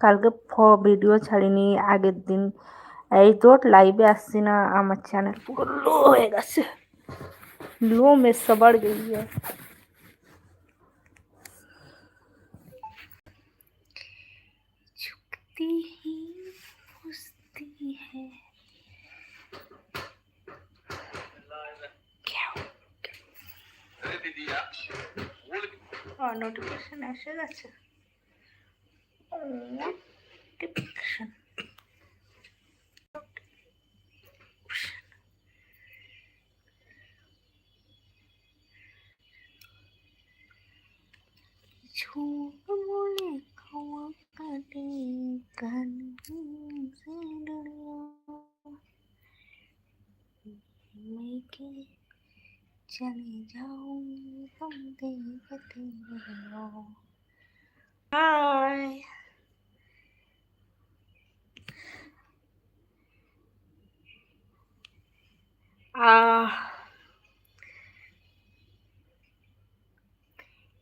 কালকে ভিডিও ছাড়িনি আগের দিন এই তো লাইভে আসছি না আমার চ্যানেল পুরো লো হয়ে গেছে লো মেসা বাড় গই झुकती ही पुसती है क्या নোটিফিকেশন এসে গেছে নোটিফিকেশন ঝুঁক মনে খাওয়া কাটে কান মেঘে চলে যাও বন্দে গতে হাই আহ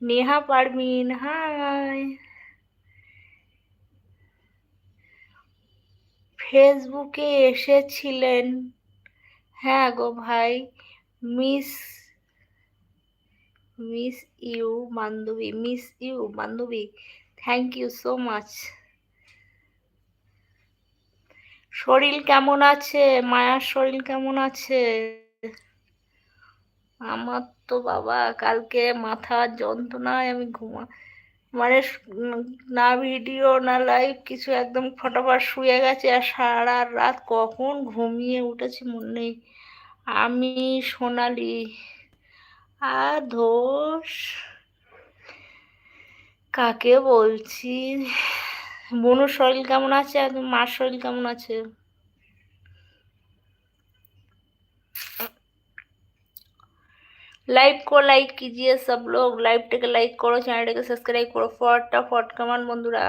নেহা পারমিন, হাই। ফেসবুকে এসেছিলেন। হ্যাঁ গো ভাই, মিস মিস ইউ বান্ধবী মিস ইউ বান্ধবী থ্যাংক ইউ সো মাচ। শরীর কেমন আছে? মায়ার শরীর কেমন আছে? আমার তো বাবা কালকে মাথার যন্ত্রণায় আমি ঘুমা মানে না ভিডিও, না লাইভ কিছু একদম ফটাফট শুয়ে গেছে আর সারা রাত কখন ঘুমিয়ে উঠেছি মনে নেই। আমি সোনালি। আর ধোষ কাকে বলছি? বনুর শরীর কেমন আছে আর মার শরীর কেমন আছে লাইভ को লাইক कीजिए सब लोग লাইভটাকে লাইক করো চ্যানেলটাকে সাবস্ক্রাইব করো ফট কামান বন্ধুরা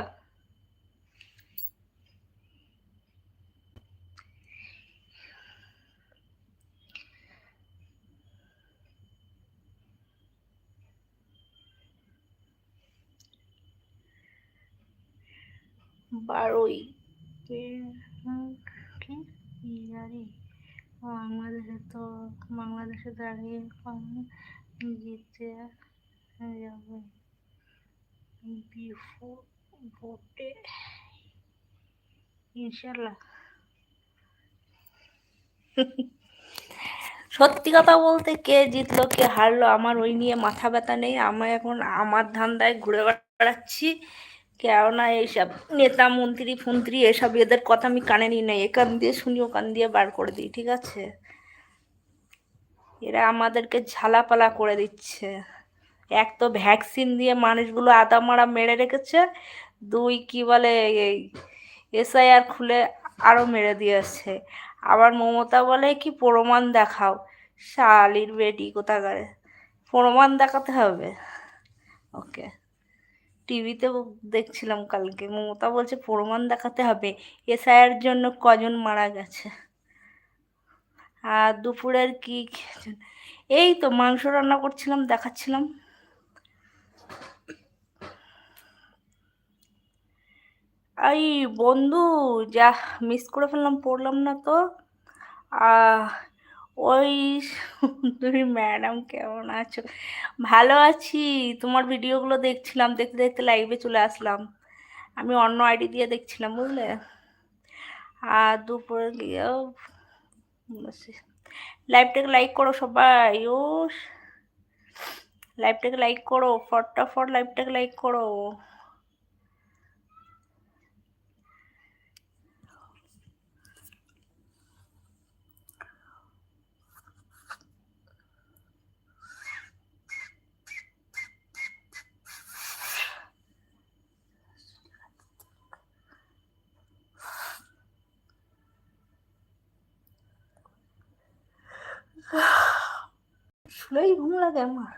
বারোই বাংলাদেশে তো বাংলাদেশে দাঁড়িয়ে জিতে যাবে। বিফোর ভোটে ইনশাল্লাহ। সত্যি কথা বলতে কে জিতলো কে হারলো আমার ওই নিয়ে মাথা ব্যথা নেই। আমি এখন আমার ধান্দায় ঘুরে বেড়াচ্ছি। কেননা এইসব নেতা, মন্ত্রী, ফন্ত্রী, এসব এদের কথা আমি কানে নিই নাই এখান দিয়ে শুনি ওখান দিয়ে বার করে দিই, ঠিক আছে? এরা আমাদেরকে ঝালাপালা করে দিচ্ছে। এক তো ভ্যাকসিন দিয়ে মানুষগুলো আদা মারা মেরে রেখেছে, দুই কি বলে, এই এসআইআর খুলে আরও মেরে দিয়েছে। আবার মমতা বলে, কি প্রমাণ দেখাও? শালির বেটি কোথাকারে? প্রমাণ দেখাতে হবে? ওকে। টিভিতে দেখছিলাম কালকে। মমতা বলছে, প্রমাণ দেখাতে হবে। এসআইয়ের জন্য কজন মারা গেছে? আর দুপুরের কি এই তো মাংস রান্না করছিলাম, দেখাচ্ছিলাম। এই বন্ধু, যা মিস করে ফেললাম, পড়লাম না তো। ওই সুন্দরী ম্যাডাম কেমন আছো? ভালো আছি। তোমার ভিডিওগুলো দেখছিলাম, দেখতে দেখতে লাইভে চলে আসলাম। আমি অন্য আইডি দিয়ে দেখছিলাম, বুঝলে? আর দুপুরে গিয়েও লাইভটাকে লাইক করো সবাই ও লাইভটাকে লাইক করো, ফটাফট লাইভটাকে লাইক করো। উঠলেই ঘুম লাগে আমার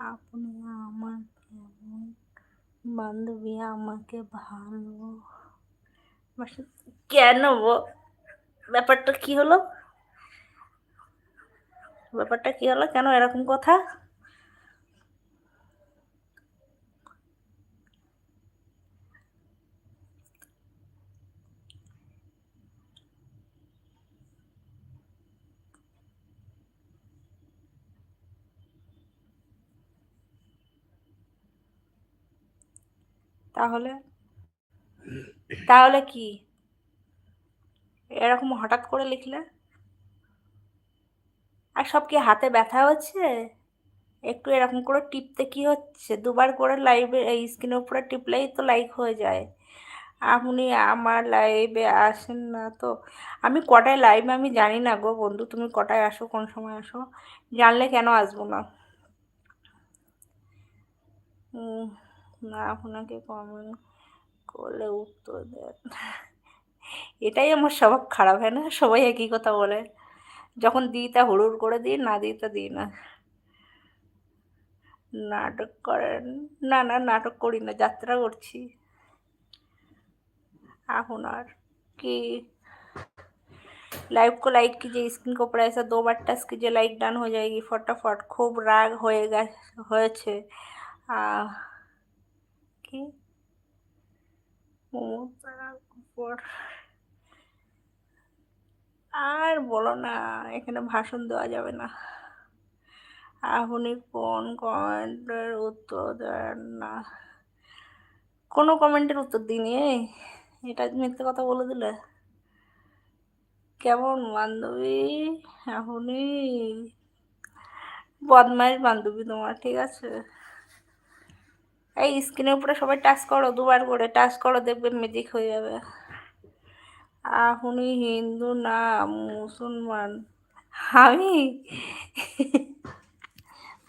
আপনি আমার কেমন বান্ধবী আমাকে ভালো কেন ব্যাপারটা কি হলো? ব্যাপারটা কি হলো? কেন এরকম কথা? তাহলে? তাহলে কি? এরকম হঠাৎ করে লিখলে? আর সব কি হাতে ব্যথা হচ্ছে? একটু এরকম করে টিপতে কি হচ্ছে? দুবার করে লাইভে এই স্ক্রিনের উপরে টিপলেই তো লাইক হয়ে যায়। আপনি আমার লাইভে আসেন না তো। আমি কটায় লাইভে আমি জানি না গো বন্ধু তুমি কটায় আসো কোন সময় আসো? জানলে কেন আসব না? উম, না আপনাকে কমেন্ট করলে উত্তর দেন এটাই আমার স্বভাব খারাপ হয় না সবাই একই কথা বলে যখন দিই তা হুড়ুর করে দিই না দিই তা দিই না নাটক করেন না না নাটক করি না যাত্রা করছি আপনার कि लाइव को लाइक कीजिए स्क्रीन को ऊपर ऐसा दो बार टच कीजिए लाइक डन हो जाएगी फटाफट खूब রাগ হয়ে গে- হয়েছে আহ, কি মমতার উপর আর বলো না এখানে ভাষণ দেওয়া যাবে না আপনি কোন কমেন্টের উত্তর দেন না কোনো কমেন্টের উত্তর দিইনি। এটা মিথ্যে কথা বলে দিলে কেমন বান্ধবী আপনি বদমাইশ বান্ধবী তোমার ঠিক আছে এই স্ক্রিনের উপরে সবাই টাচ করো, দুবার করে টাচ করো, দেখবে ম্যাজিক হয়ে যাবে। আপনি হিন্দু না মুসলমান? আমি?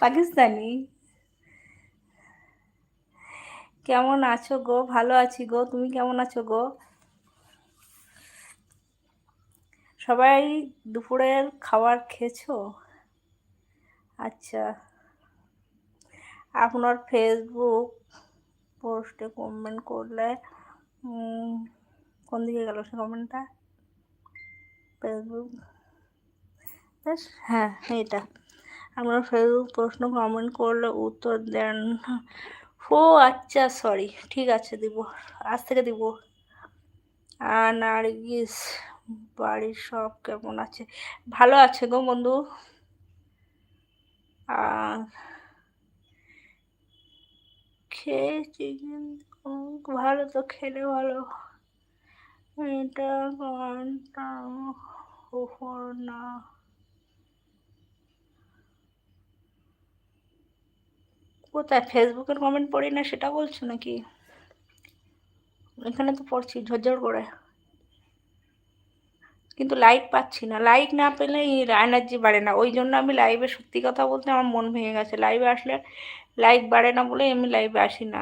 পাকিস্তানি? কেমন আছো গো? ভালো আছি গো। তুমি কেমন আছো গো? সবাই দুপুরের খাবার খেয়েছো? আচ্ছা। আপনার ফেসবুক পোস্টে কমেন্ট করলে কোন দিকে গেল সে কমেন্টটা ফেসবুক ব্যাস হ্যাঁ এটা আপনার ফেসবুক প্রশ্ন কমেন্ট করলে উত্তর দেন। ও আচ্ছা সরি ঠিক আছে দিব। আজ থেকে দিব। আর নার্গিস বাড়ির সব কেমন আছে? ভালো আছে গো বন্ধু। আর খেয়েছি কিন্তু ভালো তো খেলে ভালো। এটা ঘণ্টা উপর না? কোথায়? ফেসবুকের কমেন্ট পড়ি না, সেটা বলছো নাকি? এখানে তো পড়ছি, ঝরঝর করে। কিন্তু লাইক পাচ্ছি না। লাইক না পেলে এনার্জি বাড়ে না। ওই জন্য আমি লাইভে সত্যি কথা বলতে আমার মন ভেঙে গেছে। লাইভে আসলে লাইক বাড়ে না বলে আমি লাইভে আসি না।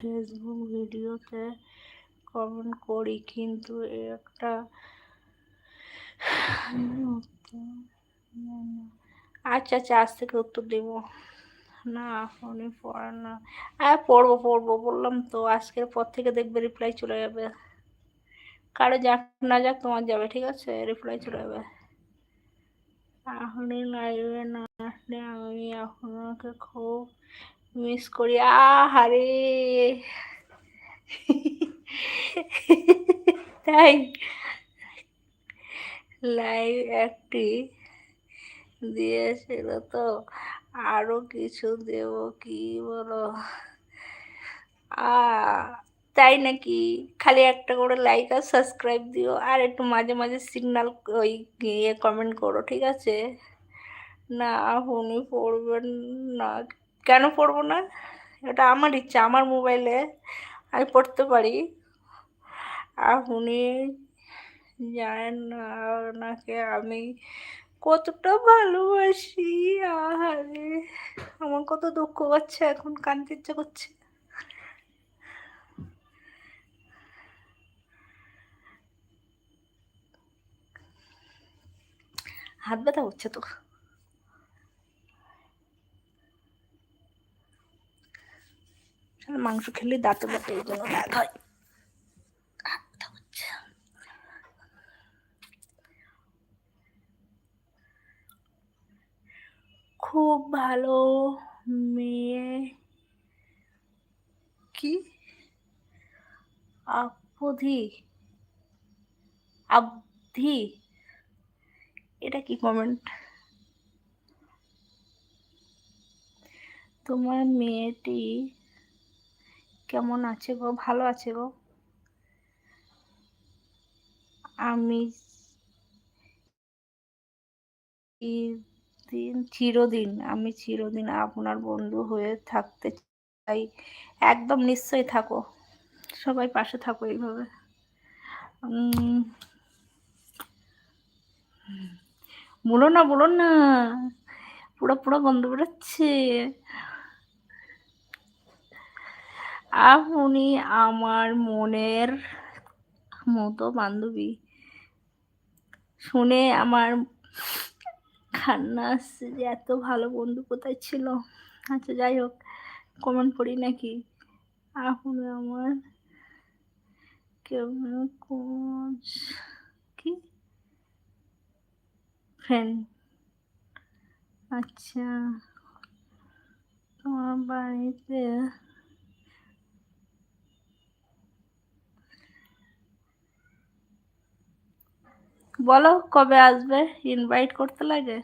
ফেসবুক ভিডিওতে কমেন্ট করি, কিন্তু একটা আচ্ছা আচ্ছা আজ থেকে উত্তর দেব। না ফোনে পড়া না। হ্যাঁ পড়ব পড়ব, বললাম তো, আজকের পর থেকে দেখবে রিপ্লাই চলে যাবে। কারও যাক না যাক, তোমার যাবে, ঠিক আছে? রিপ্লাই চলে যাবে। এখনই লাইভে না আসলে আমি আপনাকে খুব মিস করি। আহারে তাই লাইভ একটি দিয়েছিল তো আরও কিছু দেব, কি বলো? আ তাই নাকি? খালি একটা করে লাইক আর সাবস্ক্রাইব দিও আর একটু মাঝে মাঝে সিগনাল ওই ইয়ে কমেন্ট করো, ঠিক আছে? না উনি পড়বেন না। কেন পড়ব না? এটা আমার ইচ্ছা, আমার মোবাইলে আমি পড়তে পারি। আর আপনি জানেন না ওনাকে আমি কতটা ভালোবাসি। আহারে, আমার কত দুঃখ পাচ্ছে, এখন কানতে ইচ্ছে করছে। হাত ব্যথা হচ্ছে তো মাংস খেলে দাঁতে দাঁতে এই জন্য ব্যথা হয় খুব ভালো মেয়ে কি আপধি আবধি এটা কি কমেন্ট তোমার মেয়েটি কেমন আছে গো? ভালো আছে গো? আমি দিন চিরদিন আমি চিরদিন আপনার বন্ধু হয়ে থাকতে চাই। একদম নিশ্চয়ই থাকো। সবাই পাশে থাকো এইভাবে। বলো না বলো না পুরো পুরো গন্ধ বেরোচ্ছে আপনি আমার মনের মতো বান্ধবী শুনে আমার খান্না যে এত ভালো বন্ধু কোথায় ছিল আচ্ছা যাই হোক কমেন্ট করি নাকি আপনি আমার কেমন কোচ কি ফ্রেন্ড আচ্ছা তোমার বাড়িতে বলো কবে আসবে? ইনভাইট করতে লাগে?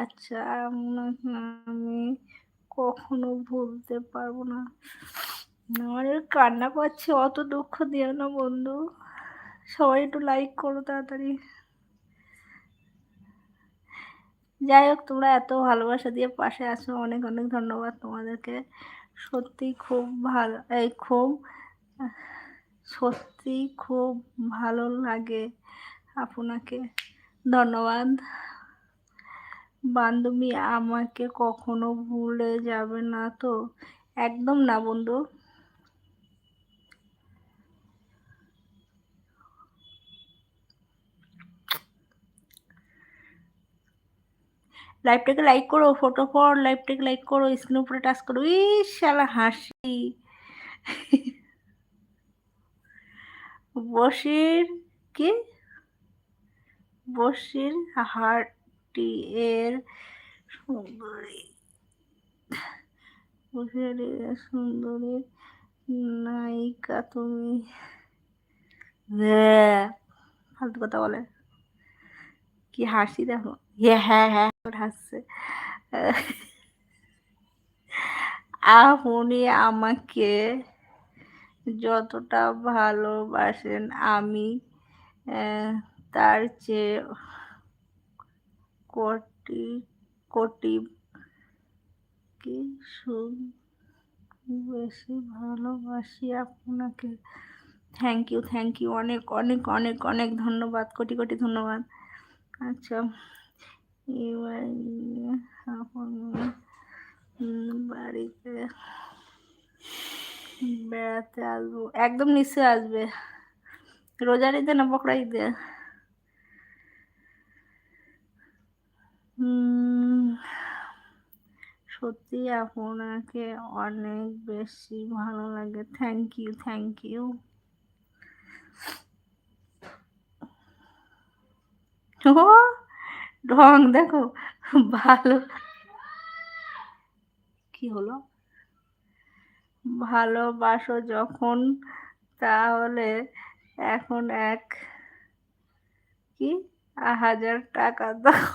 আচ্ছা আমি কখনো ভুলতে পারব না। আমার কান্না পাচ্ছে, অত দুঃখ দিও না বন্ধু। সবাই একটু লাইক করো তাড়াতাড়ি। যাই হোক, তোমরা এত ভালোবাসা দিয়ে পাশে আছো, অনেক অনেক ধন্যবাদ তোমাদেরকে। সত্যি খুব ভালো, এই খুব, সত্যি খুব ভালো লাগে আপনাকে। ধন্যবাদ। বান্ধবী আমাকে কখনো ভুলে যাবে না তো। একদম না বন্ধু। লাইভটাকে লাইক করো ফটো ফর লাইভটাকে লাইক করো স্ক্রিন উপরে টাচ করো, ইস শালা হাসি। বসির কি? বসির হাটটি এর সুন্দরী। বসির সুন্দরী নায়িকা তুমি। ফালতু কথা বলে। কি হাসি দেখো। হ্যাঁ হ্যাঁ হাসছে আপনি আমাকে যতটা ভালোবাসেন আমি তার চেয়ে কোটি কোটি কি বেশি ভালোবাসি আপনাকে। থ্যাংক ইউ থ্যাংক ইউ অনেক অনেক অনেক অনেক ধন্যবাদ। কোটি কোটি ধন্যবাদ। আচ্ছা বাড়িতে বেড়াতে আসব একদম নিশ্চয় আসবে। রোজার ঈদে না বকরা ঈদে? সত্যি আপনাকে অনেক বেশি ভালো লাগে। থ্যাংক ইউ থ্যাংক ইউ ও ঢং দেখো, ভালো। কি হলো? ভালোবাসো যখন, তাহলে এখন এক, কি? হাজার টাকা দাও।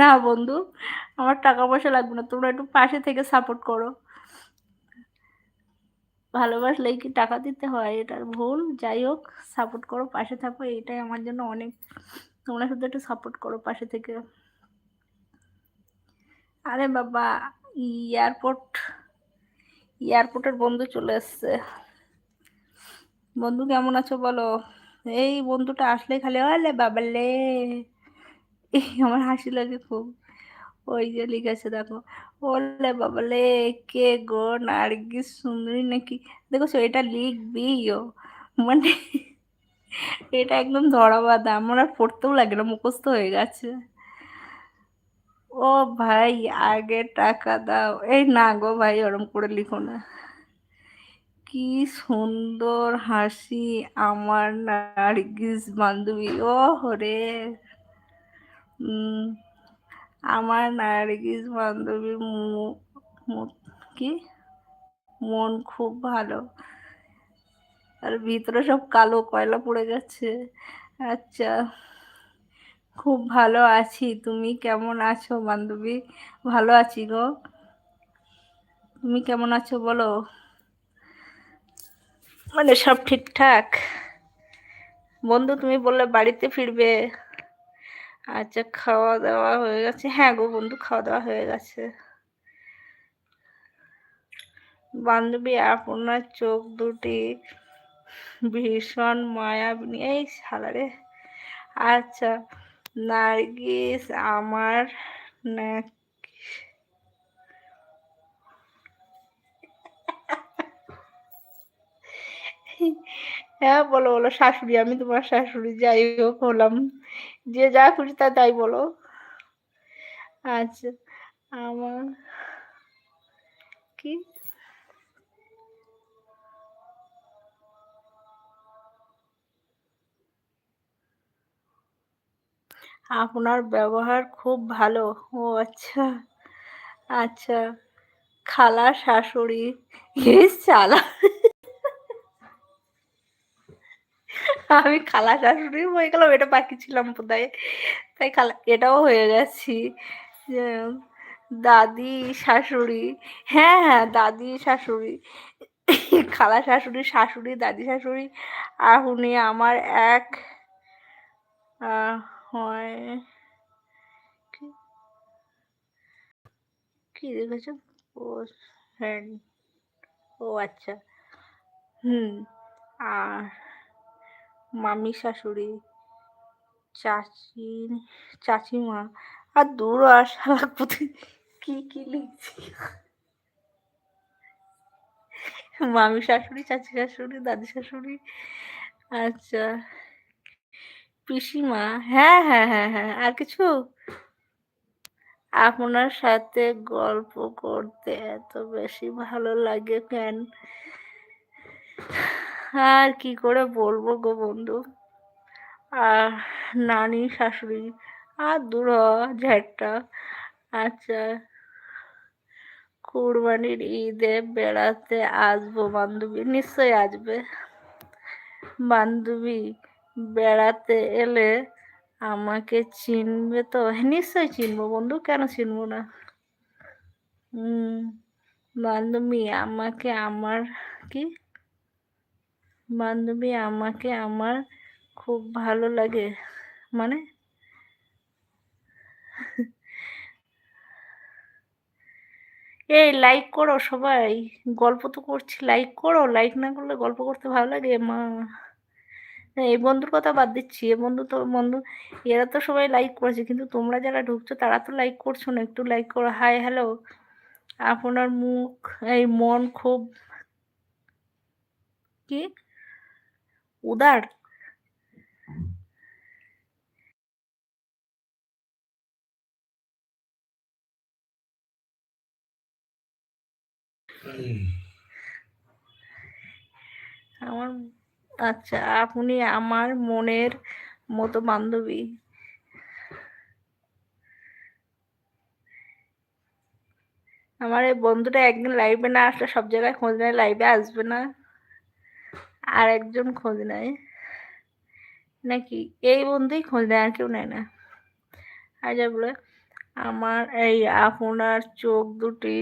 না বন্ধু, আমার টাকা পয়সা লাগবে না, তোমরা একটু পাশে থেকে সাপোর্ট করো। ভালোবাসলেই কি টাকা দিতে হয়? এটার ভুল। যাই হোক সাপোর্ট করো, পাশে থাকো। এটাই আমার জন্য অনেক। তোমরা শুধু একটু সাপোর্ট করো পাশে থেকে। আরে বাবা এয়ারপোর্ট এয়ারপোর্টের বন্ধু চলে এসছে। বন্ধু, কেমন আছো বলো? এই বন্ধুটা আসলে খালি আলে বাবালে আমার হাসি লাগে খুব। ওই যে লিখেছে, দেখো। ওলে বাবলে কে গো? নার্গিস সুন্দরী নাকি? দেখো এটা লিখবি মানে এটা একদম ধরা বাঁধা। আমার আর পড়তেও লাগে না মুখস্থ হয়ে গেছে। ও ভাই আগে টাকা দাও। এই না গো ভাই ওরম করে লিখো না। কি সুন্দর হাসি আমার নার্গিস বান্ধবী। ও হরে উম, আমার নার্গিস বান্ধবী কি? মন খুব ভালো। আর ভিতরে সব কালো কয়লা পড়ে গেছে। আচ্ছা খুব ভালো আছি। তুমি কেমন আছো বান্ধবী? ভালো আছি গো। তুমি কেমন আছো বলো? মানে সব ঠিকঠাক? বন্ধু, তুমি বললে বাড়িতে ফিরবে। আচ্ছা খাওয়া দাওয়া হয়ে গেছে। হ্যাঁ গো বন্ধু খাওয়া দাওয়া হয়ে গেছে। বান্ধবী আপনার চোখ দুটি ভীষণ মায়াবিনী এই সালারে আচ্ছা নার্গিস আমার হ্যাঁ বলো বলো, শাশুড়ি, আমি তোমার শাশুড়ি, যাই হোক, হলাম। যে যা খুশি তা তাই বলো। আচ্ছা আমার কি? আপনার ব্যবহার খুব ভালো। ও আচ্ছা আচ্ছা খালা, শাশুড়ি চালা। আমি খালা শাশুড়ি হয়ে গেলাম এটা বাকি ছিলাম বোধহয়। তাই খালা, এটাও হয়ে গেছি। দাদি, শাশুড়ি হ্যাঁ হ্যাঁ দাদি, শাশুড়ি। খালা শাশুড়ি শাশুড়ি, দাদি শাশুড়ি, আর উনি আমার এক হয়, কি? দেখেছ ও হ্যাঁ ও আচ্ছা। হুম, আর মামি শাশুড়ি চাচি চাচিমা, আর দূর আসা লাগবো কি কি লিখছি? মামি শাশুড়ি, চাচি শাশুড়ি, দাদি শাশুড়ি আচ্ছা পিসিমা হ্যাঁ হ্যাঁ হ্যাঁ হ্যাঁ আর কিছু? আপনার সাথে গল্প করতে এত বেশি ভালো লাগে কেন? আর কি করে বলব গো বন্ধু? আর নানি, শাশুড়ি আর দূর ঝাড়টা আচ্ছা কুরবানির ঈদে বেড়াতে আসব বান্ধবী, নিশ্চয়ই আসবে। বান্ধবী বেড়াতে এলে আমাকে চিনবে তো? নিশ্চয়ই চিনবো বন্ধু, কেন চিনবো না? হুম বান্ধবী আমাকে আমার কি বান্ধবী আমাকে আমার খুব ভালো লাগে। মানে? এই লাইক করো সবাই। গল্প তো করছি লাইক করো। লাইক না করলে গল্প করতে ভালো লাগে? মা। এই বন্ধুর কথা বাদ দিচ্ছি। এ বন্ধু তো, বন্ধু, এরা তো সবাই লাইক করেছে। কিন্তু তোমরা যারা ঢুকছো, তারা তো লাইক করছ না। একটু লাইক করো। হাই হ্যালো আপনার মুখ, এই মন খুব কি? উদার আমার আচ্ছা আপনি আমার মনের মতো বান্ধবী। আমার এই বন্ধুটা একদিন লাইভে না আসলে সব জায়গায় খোঁজ নেয় লাইভে আসবে না। আর একজন খোঁজ নেয়। নাকি? এই বন্ধুই খোঁজ নেয় আর কেউ নেয় না। আর যা বলে আমার এই আপনার চোখ দুটি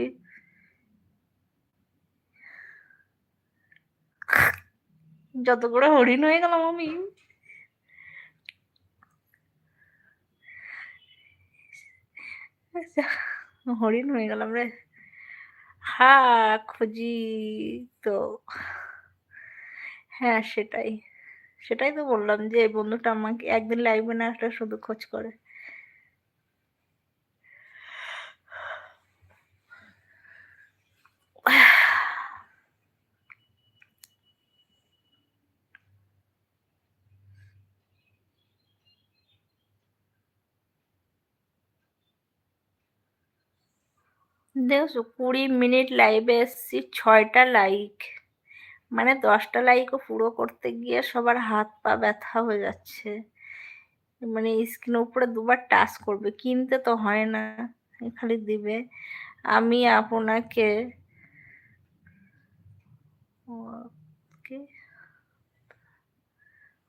যত করে হরিণ হয়ে গেলাম আমি। আচ্ছা, হরিণ হয়ে গেলাম রে। হা খুঁজি তো। হ্যাঁ সেটাই। সেটাই তো বললাম যে বন্ধুটা আমাকে একদিন লাইভে না আসলে শুধু খোঁজ করে। দেখছ কুড়ি মিনিট লাইভে এসছি, ছয়টা লাইক মানে দশটা লাইকও পুরো করতে গিয়ে সবার হাত পা ব্যথা হয়ে যাচ্ছে। মানে স্ক্রিনের উপরে দুবার টাচ করবে, কিনতে তো হয় না, খালি দিবে। আমি আপনাকে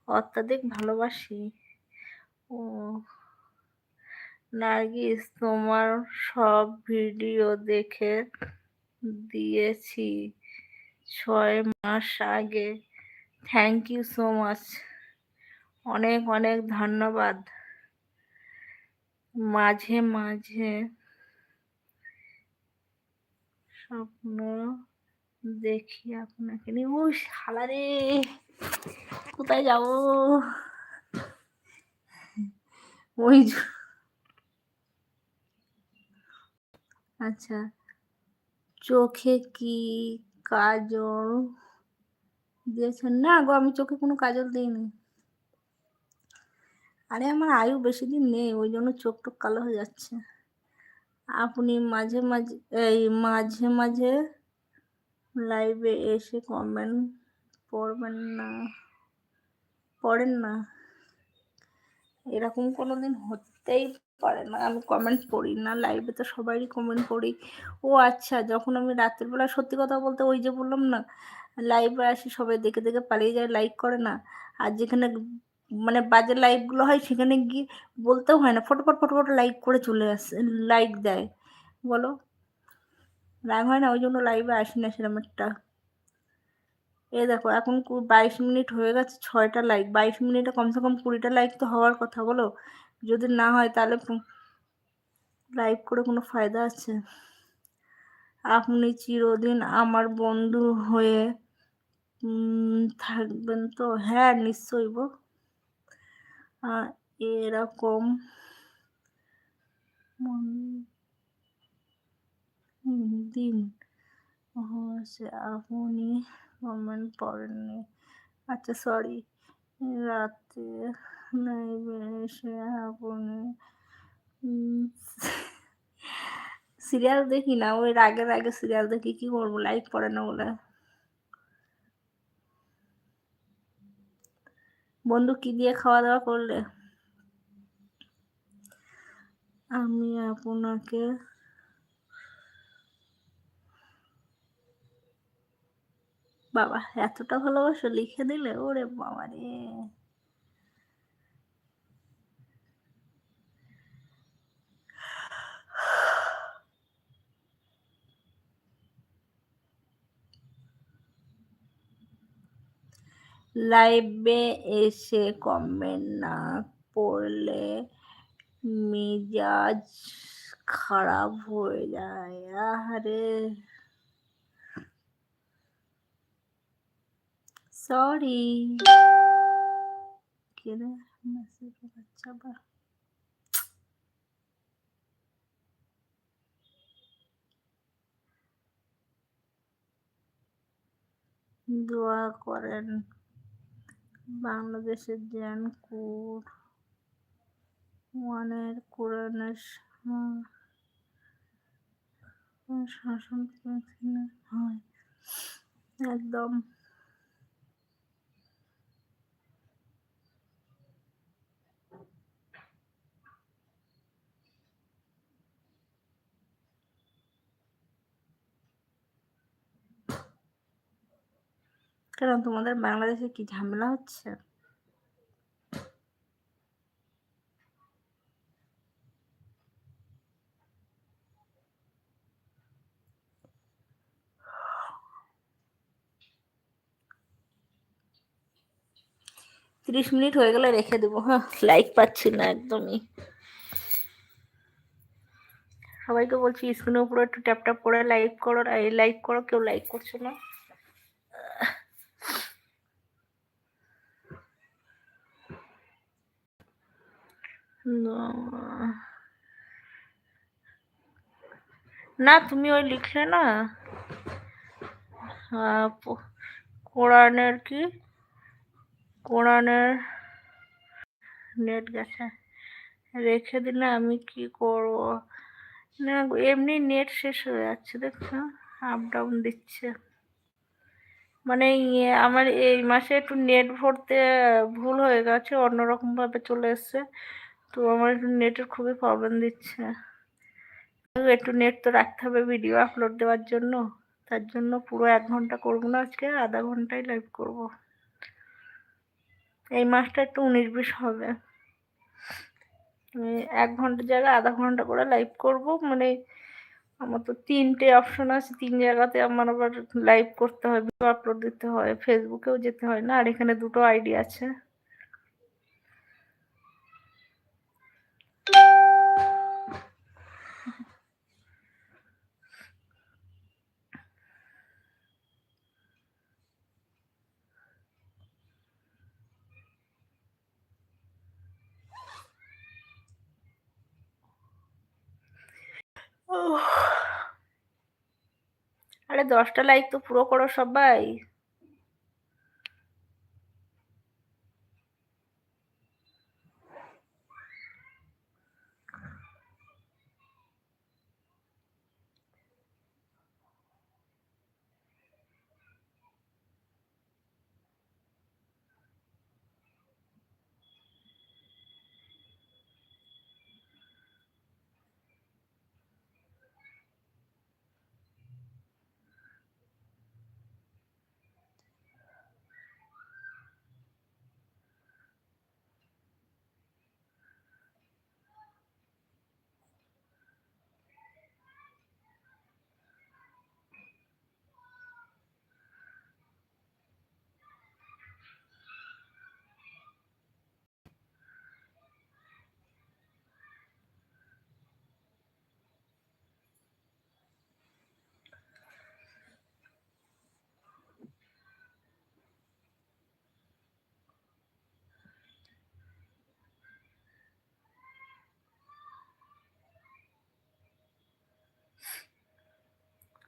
অত্যাধিক ভালোবাসি। ও, নার্গিস, তোমার সব ভিডিও দেখে দিয়েছি। ছয় মাস আগে। থ্যাংক ইউ সো মাচ অনেক অনেক ধন্যবাদ। মাঝে মাঝে স্বপ্ন দেখি আপনাকে নিয়ে। ও রে! কোথায় যাব? ওই আচ্ছা চোখে কি কাজল দিয়েছেন। না গো, আমি চোখে কোনো কাজল দিইনি। আরে আমার আয়ু বেশি দিন নেই, ওই জন্য চোখ টোক কালো হয়ে যাচ্ছে। আপনি মাঝে মাঝে, এই মাঝে মাঝে লাইভে এসে কমেন্ট পড়বেন না, পড়েন না। এরকম কোনো দিন হতেই পারে না, আমি কমেন্ট পড়ি না লাইভে তো সবারই কমেন্ট পড়ি। ও আচ্ছা যখন আমি রাতের বেলা সত্যি কথা বলতে ওই যে বললাম না লাইভে আসি, সবাই দেখে দেখে পালিয়ে যায় লাইক করে না। আর যেখানে মানে বাজে লাইভগুলো হয়, সেখানে গিয়ে বলতেও হয় না, ফটোফট ফটোফট লাইক করে চলে আসে লাইক দেয়। বলো? রাগ হয় না? ওই জন্য লাইভে আসি না সেরকম একটা। এ দেখো, এখন বাইশ মিনিট হয়ে গেছে, ছয়টা লাইক বাইশ মিনিটে কমসে কম কুড়িটা লাইক তো হওয়ার কথা, বলো? যদি না হয় তাহলে লাইভ করে কোনো ফায়দা আছে? আপনি চিরদিন আমার বন্ধু হয়ে থাকবেন তো? হ্যাঁ নিশ্চয়ই গো এরকম দিন হচ্ছে আপনি কমেন্ট পড়েননি আচ্ছা সরি রাতে সিরিয়াল দেখি না ওই রাগে রাগে সিরিয়াল দেখি কি করব লাইভ পড়ে না বলে বন্ধু কি দিয়ে খাওয়া দাওয়া করলে আমি আপনাকে বাবা এতটা ভালোবাসো লিখে দিলে ওরে বাবা রে লাইভে এসে কমেন্ট না পড়লে মেজাজ খারাপ হয়ে যায়। আরে সরি দোয়া করেন। বাংলাদেশের জ্ঞান কোর ওয়ানের কোরআনের শাসন হয়। একদম কেন তোমাদের বাংলাদেশে কি ঝামেলা হচ্ছে? তিরিশ মিনিট হয়ে গেলে রেখে দেবো। হ্যাঁ লাইক পাচ্ছি না একদমই। সবাইকে বলছি স্ক্রিনের উপরে একটু ট্যাপ ট্যাপ করে লাইক করো লাইক করো, কেউ লাইক করছে না। না। তুমি ওই লিখলে না কোরআনের কি? কোরআনের নেট গেছে। রেখে দিলে আমি কি করব? না, এমনি নেট শেষ হয়ে যাচ্ছে, দেখছ? আপ ডাউন দিচ্ছে। মানে ইয়ে আমার এই মাসে একটু নেট ভরতে ভুল হয়ে গেছে অন্যরকম ভাবে চলে এসছে। তো আমার একটু নেটের খুবই প্রবলেম দিচ্ছে। একটু নেট তো রাখতে হবে ভিডিও আপলোড দেওয়ার জন্য। তার জন্য পুরো এক ঘণ্টা করব না আজকে, আধা ঘন্টাই লাইভ করব। এই মাসটা একটু উনিশ বিশ হবে। আমি এক ঘণ্টার জায়গায় আধা ঘণ্টা করে লাইভ করব। মানে আমার তো তিনটে অপশন আছে, তিন জায়গাতে আমার আবার লাইভ করতে হয় ভিডিও আপলোড দিতে হয় ফেসবুকেও যেতে হয় না। আর এখানে দুটো আইডি আছে। আরে দশটা লাইক তো পুরো করো সবাই।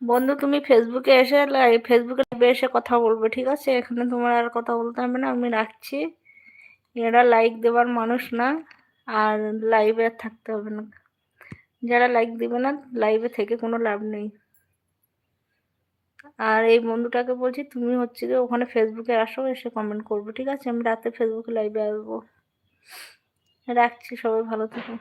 বন্ধু, তুমি ফেসবুকে এসে ফেসবুকে এসে কথা বলবে, ঠিক আছে? এখানে তোমার আর কথা বলতে হবে না, আমি রাখছি। এরা লাইক দেওয়ার মানুষ না, আর লাইভে থাকতে হবে না। যারা লাইক দিবে না লাইভে থেকে কোনো লাভ নেই। আর এই বন্ধুটাকে বলছি, তুমি হচ্ছে যে ওখানে ফেসবুকে আসো, এসে কমেন্ট করবে, ঠিক আছে? আমি রাতে ফেসবুকে লাইভে আসব। রাখছি সবাই, ভালো থেকো।